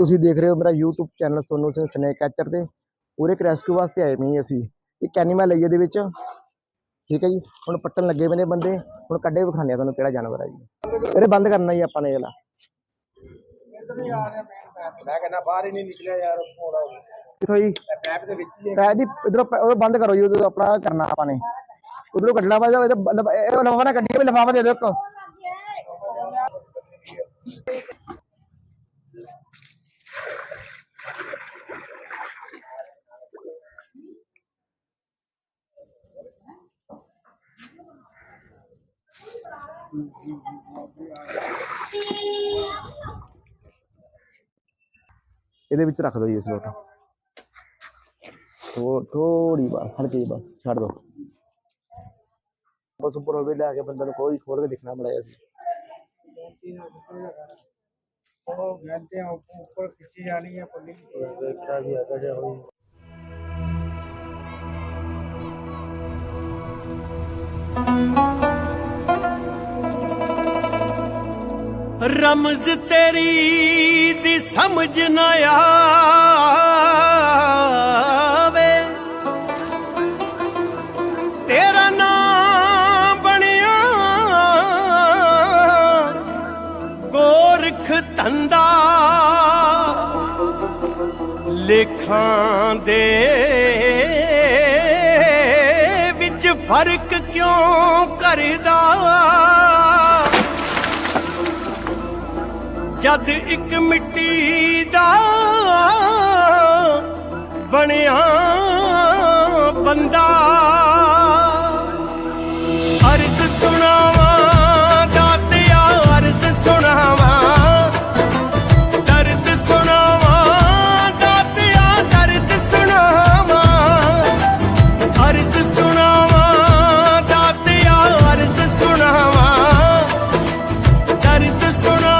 ਤੁਸੀਂ ਦੇਖ ਰਹੇ ਹੋ ਮੇਰਾ YouTube channel Sonu Singh snake catcher ਤੇ। ਪੂਰੇ ਰੈਸਕਿਊ ਵਾਸਤੇ ਆਏ ਨਹੀਂ ਅਸੀਂ। ਇੱਕ ਐਨੀਮਲ ਲਈ ਇਹਦੇ ਵਿੱਚ। ਠੀਕ ਹੈ ਜੀ? ਹੁਣ ਪੱਟਣ ਲੱਗੇ ਨੇ ਬੰਦੇ। ਹੁਣ ਕੱਢੇ ਵਿਖਾਣੇ ਤੁਹਾਨੂੰ ਕਿਹੜਾ ਜਾਨਵਰ ਹੈ ਜੀ। ਇਹਦੇ ਬੰਦ ਕਰਨਾ ਜੀ ਆਪਾਂ ਨੇ ਇਹਲਾ ਮੈਂ ਕਹਿੰਦਾ ਬਾਹਰ ਹੀ ਨਹੀਂ ਨਿਕਲਿਆ ਯਾਰ ਥੋੜਾ ਕਿਥੋਂ ਜੀ? ਪੈਪ ਦੇ ਵਿੱਚ ਹੀ ਪੈ ਜੀ ਇਧਰੋਂ ਉਹ ਬੰਦ ਕਰੋ ਜੀ ਉਧਰੋਂ ਆਪਣਾ ਕਰਨਾ ਆਪਾਂ ਨੇ। ਉਧਰੋਂ ਕੱਢਣਾ ਵਾ ਇਹਦਾ ਲਫ- ਇਹ ਲਫਾਫਾ ਨਾ ਕੱਢੀ ਲਫਾਫਾ ਦੇ ਦਿਓ ਇੱਕ। ਇਹਦੇ ਵਿੱਚ ਰੱਖ ਦਿਓ ਜੀ ਇਸ ਲੋਟ ਥੋ ਥੋੜੀ ਬਸ ਹਲਕੀ ਜਿਹੀ ਬਸ ਛੱਡ ਦਿਓ ਬਸ ਉੱਪਰ ਹੋਵੇ ਲੈ ਕੇ ਬੰਦੇ ਨੂੰ ਕੋਈ ਖੋਲ ਕੇ ਦਿਖਣਾ ਮੜਾਇਆ ਸੀ ਉਹ ਘੰਟੇ ਉੱਪਰ ਖਿੱਚੀ ਜਾਣੀ ਹੈ ਪੁੱਲੀ ਦੇਖਿਆ ਵੀ ਆਗਾ ਜਾ ਹੋਈ ਰਮਜ਼ ਤੇਰੀ ਦੀ ਸਮਝ ਨਾ ਆਵੇ। ਤੇਰਾ ਨਾਮ ਬਣਿਆ। ਗੋਰਖ ਧੰਦਾ। ਲੇਖਾਂ ਦੇ ਵਿੱਚ ਫ਼ਰਕ ਕਿਉਂ ਕਰਦਾ? ਜਦ ਇੱਕ ਮਿੱਟੀ ਦਾ ਬਣਿਆ ਬੰਦਾ। ਅਰਜ਼ ਸੁਣਾਵਾ, ਦਾਤਿਆ ਅਰਜ਼ ਸੁਣਾਵਾ। ਦਰਦ ਸੁਣਾਵਾ, ਦਾਤਿਆ ਦਰਦ ਸੁਣਾਵਾ। ਅਰਜ਼ ਸੁਣਾਵਾ, ਦਾਤਿਆ ਅਰਜ਼ ਸੁਣਾਵਾ। ਦਰਦ ਸੁਣਾ